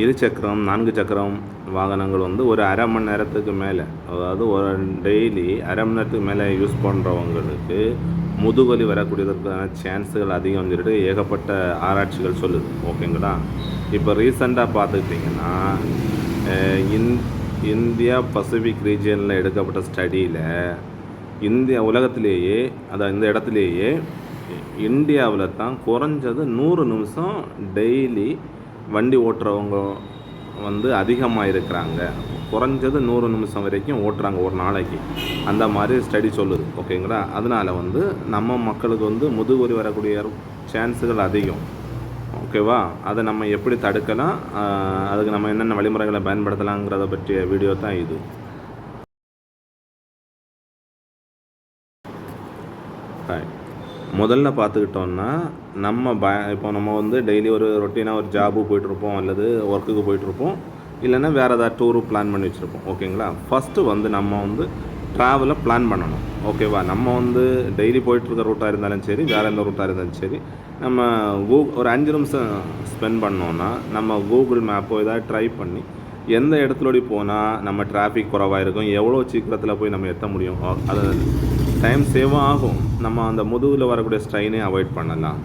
இரு சக்கரம் நான்கு சக்கரம் வாகனங்கள் வந்து ஒரு அரை மணி நேரத்துக்கு மேலே அதாவது ஒரு டெய்லி அரை மணி நேரத்துக்கு மேலே யூஸ் பண்ணுறவங்களுக்கு முதுவலி வரக்கூடியதற்கான சான்ஸுகள் அதிகம் சொல்லிட்டு ஏகப்பட்ட ஆராய்ச்சிகள் சொல்லுது. ஓகேங்களா இப்போ ரீசெண்டாக பார்த்துக்கிட்டிங்கன்னா இந் இந்தியா பசிபிக் ரீஜியனில் எடுக்கப்பட்ட ஸ்டடியில் இந்தியா உலகத்திலேயே அதான் இந்த இடத்துலையே இந்தியாவில் தான் குறைஞ்சது நூறு நிமிஷம் டெய்லி வண்டி ஓட்டுறவங்க வந்து அதிகமாக இருக்கிறாங்க குறைஞ்சது நூறு நிமிஷம் வரைக்கும் ஓட்டுறாங்க ஒரு நாளைக்கு. அந்த மாதிரி ஸ்டடி சொல்லுது. ஓகேங்களா அதனால் வந்து நம்ம மக்களுக்கு வந்து முதுகுவலி வரக்கூடிய சான்ஸுகள் அதிகம். ஓகேவா அதை நம்ம எப்படி தடுக்கலாம்? அதுக்கு நம்ம என்னென்ன வழிமுறைகளை பயன்படுத்தலாங்கிறத பற்றிய வீடியோ தான் இது. ஹாய் முதல்ல பார்த்துக்கிட்டோம்னா நம்ம ப இப்போ நம்ம வந்து டெய்லி ஒரு ரொட்டீனாக ஒரு ஜாபு போயிட்டுருப்போம் அல்லது ஒர்க்குக்கு போயிட்டுருப்போம் இல்லைன்னா வேறு ஏதாவது டூரு பிளான் பண்ணி வச்சுருப்போம் ஓகேங்களா? ஃபஸ்ட்டு வந்து நம்ம வந்து ட்ராவலை பிளான் பண்ணணும் ஓகேவா? நம்ம வந்து டெய்லி போயிட்டுருக்க ரூட்டாக இருந்தாலும் சரி வேறு எந்த ரூட்டாக இருந்தாலும் சரி நம்ம கூ ஒரு அஞ்சு நிமிஷம் ஸ்பெண்ட் பண்ணோன்னா நம்ம கூகுள் மேப்போ ஏதாவது ட்ரை பண்ணி எந்த இடத்துலோடி போனால் நம்ம டிராஃபிக் குறவாக இருக்கும் எவ்வளோ சீக்கிரத்தில் போய் நம்ம எத்த முடியும்? அதை டைம் சேவும் ஆகும். நம்ம அந்த முதுகில் வரக்கூடிய ஸ்ட்ரெயினை அவாய்ட் பண்ணலாம்.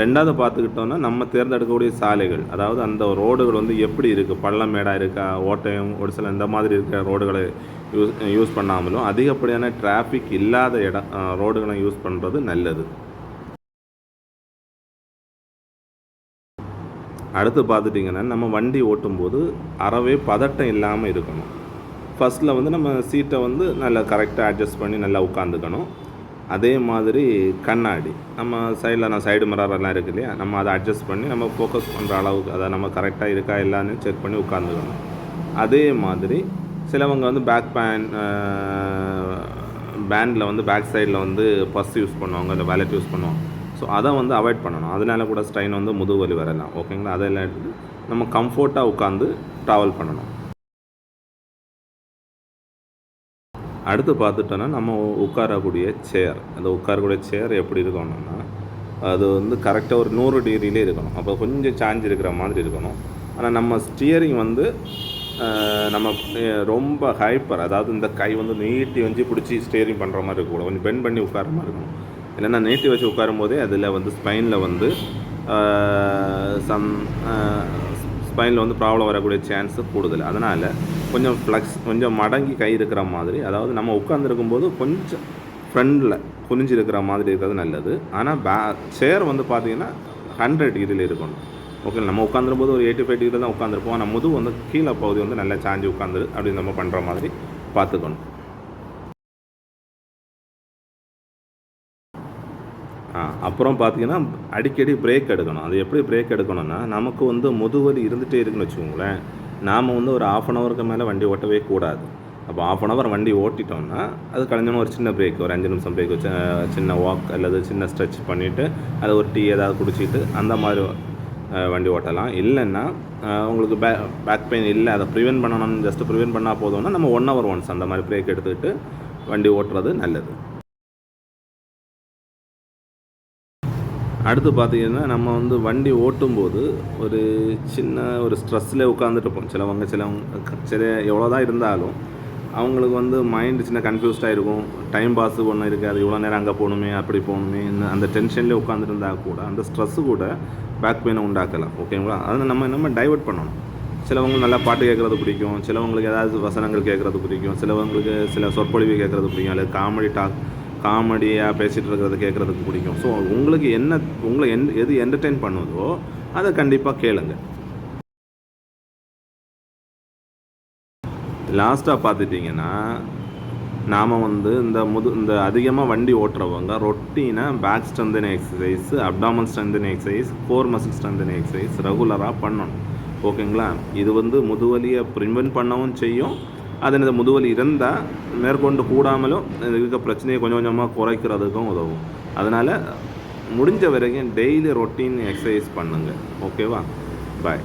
ரெண்டாவது பார்த்துக்கிட்டோன்னா நம்ம தேர்ந்தெடுக்கக்கூடிய சாலைகள் அதாவது அந்த ரோடுகள் வந்து எப்படி இருக்குது பள்ளம் மேடாக இருக்கா? ஓட்டையும் ஒரு சில இந்த மாதிரி இருக்கிற ரோடுகளை யூஸ் யூஸ் பண்ணாமலும் அதிகப்படியான டிராஃபிக் இல்லாத இடம் ரோடுகளை யூஸ் பண்ணுறது நல்லது. அடுத்து பார்த்துட்டிங்கன்னா நம்ம வண்டி ஓட்டும்போது அறவே பதட்டம் இல்லாமல் இருக்கணும். ஃபஸ்ட்டில் வந்து நம்ம சீட்டை வந்து நல்லா கரெக்டாக அட்ஜஸ்ட் பண்ணி நல்லா உட்காந்துக்கணும் அதே மாதிரி கண்ணாடி. நம்ம சைடில் நான் சைடு மிரர் இருக்கு இல்லையா? நம்ம அதை அட்ஜஸ்ட் பண்ணி நம்ம ஃபோக்கஸ் பண்ணுற அளவுக்கு அதை நம்ம கரெக்டாக இருக்கா எல்லான்னு செக் பண்ணி உட்காந்துக்கணும் அதே மாதிரி சிலவங்க வந்து பேக் பேன் பேண்டில் வந்து பேக் சைடில் வந்து பஸ் யூஸ் பண்ணுவாங்க இல்லை வேலட் யூஸ் பண்ணுவாங்க. ஸோ அதை வந்து அவாய்ட் பண்ணணும். அதனால கூட ஸ்ட்ரெயின் வந்து முதுகு வலி வரலாம். ஓகேங்களா அதெல்லாம் எடுத்து நம்ம கம்ஃபோர்ட்டாக உட்காந்து ட்ராவல் பண்ணணும். அடுத்து பார்த்துட்டோன்னா நம்ம உட்காரக்கூடிய சேர் அந்த உட்காரக்கூடிய சேர் எப்படி இருக்கணும்னா அது வந்து கரெக்டாக ஒரு நூறு டிகிரிலே இருக்கணும். அப்போ கொஞ்சம் சாஞ்சு இருக்கிற மாதிரி இருக்கணும். ஆனால் நம்ம ஸ்டியரிங் வந்து நம்ம ரொம்ப ஹைப்பர் அதாவது இந்த கை வந்து நீட்டி வச்சு பிடிச்சி ஸ்டியரிங் பண்ணுற மாதிரி இருக்கக்கூடாது கொஞ்சம் பெண்ட் பண்ணி உட்கார மாதிரி இருக்கணும். இல்லைன்னா நீட்டி வச்சு உட்காரும் போதே அதில் வந்து ஸ்பைனில் வந்து சம் ஸ்பைனில் வந்து ப்ராப்ளம் வரக்கூடிய சான்ஸு கூடுதல். அதனால் கொஞ்சம் ஃப்ளக்ஸ் கொஞ்சம் மடங்கி கை இருக்கிற மாதிரி அதாவது நம்ம உட்காந்துருக்கும் போது கொஞ்சம் ஃப்ரண்டில் குனிஞ்சு இருக்கிற மாதிரி இருக்கிறது நல்லது. ஆனால் பே சேர் வந்து பார்த்தீங்கன்னா ஹண்ட்ரட் டிகிரியில் இருக்கணும். ஓகே நம்ம உட்காந்துருக்கும் போது ஒரு எயிட்டி ஃபைவ் டிகிரி தான் உட்காந்துருப்போம் ஆனால் முதுகு வந்து கீழே பகுதி வந்து நல்லா சாஞ்சி உட்காந்துரு அப்படின்னு நம்ம பண்ணுற மாதிரி பார்த்துக்கணும் அப்புறம் பார்த்தீங்கன்னா அடிக்கடி பிரேக் எடுக்கணும். அது எப்படி பிரேக் எடுக்கணும்னா நமக்கு வந்து முதுவலி இருந்துகிட்டே இருக்குன்னு வச்சுக்கோங்களேன். நாம் வந்து ஒரு ஆஃப் அன் ஹவருக்கு மேலே வண்டி ஓட்டவே கூடாது. அப்போ ஆஃப் அன் ஹவர் வண்டி ஓட்டிட்டோம்னா அது கழிஞ்சோன்னு ஒரு சின்ன பிரேக் ஒரு அஞ்சு நிமிஷம் பிரேக் வச்சு சின்ன வாக் அல்லது சின்ன ஸ்ட்ரெச் பண்ணிவிட்டு அதை ஒரு டீ ஏதாவது குடிச்சிட்டு அந்த மாதிரி வண்டி ஓட்டலாம். இல்லைன்னா உங்களுக்கு பே பேக் பெயின் இல்லை அதை ப்ரிவென்ட் பண்ணணும்னு ஜஸ்ட் ப்ரிவென்ட் பண்ணால் போதும்னா நம்ம ஒன் ஹவர் ஒன்ஸ் அந்த மாதிரி பிரேக் எடுத்துக்கிட்டு வண்டி ஓட்டுறது நல்லது. அடுத்து பார்த்தீங்கன்னா நம்ம வந்து வண்டி ஓட்டும்போது ஒரு சின்ன ஒரு ஸ்ட்ரெஸ்ஸில் உட்காந்துட்டுருப்போம் சிலவங்க சிலவங்க சில எவ்வளோ தான் இருந்தாலும் அவங்களுக்கு வந்து மைண்டு சின்ன கன்ஃபியூஸ்டாக இருக்கும் டைம் பாஸ் ஒன்றும் இருக்காது. இவ்வளோ நேரம் அங்கே போகணுமே அப்படி போகணுமே அந்த டென்ஷன்லேயே உட்காந்துட்டு இருந்தால் கூட அந்த ஸ்ட்ரெஸ்ஸு கூட பேக் பெயினை உண்டாக்கலாம். ஓகேங்களா அதை நம்ம நம்ம டைவர்ட் பண்ணணும்? சிலவங்களுக்கு நல்லா பாட்டு கேட்குறது பிடிக்கும். சிலவங்களுக்கு ஏதாவது வசனங்கள் கேட்குறது பிடிக்கும். சிலவங்களுக்கு சில சொற்பொழிவு கேட்குறது பிடிக்கும். அல்லது காமெடி டாக் காமெடியாக பேசிகிட்டு இருக்கிறத கேட்குறதுக்கு பிடிக்கும். ஸோ உங்களுக்கு என்ன உங்களை என் எது என்டர்டெயின் பண்ணுதோ அதை கண்டிப்பாக கேளுங்க. லாஸ்ட்டாக பார்த்துட்டிங்கன்னா நாம் வந்து இந்த முது இந்த அதிகமாக வண்டி ஓட்டுறவங்க ரொட்டீனாக back strengthen exercise abdominal strengthen exercise core muscle strengthen exercise ரெகுலராக பண்ணணும். ஓகேங்களா இது வந்து முதுவலியை ப்ரிவென்ட் பண்ணவும் செய்யும். அது இந்த முதுவலி இருந்தால் மேற்கொண்டு கூடாமலும் இருக்க பிரச்சனையை கொஞ்சம் கொஞ்சமாக குறைக்கிறதுக்கும் உதவும் அதனால் முடிஞ்ச வரைக்கும் டெய்லி ரொட்டீன் எக்ஸசைஸ் பண்ணுங்கள் ஓகேவா பாய்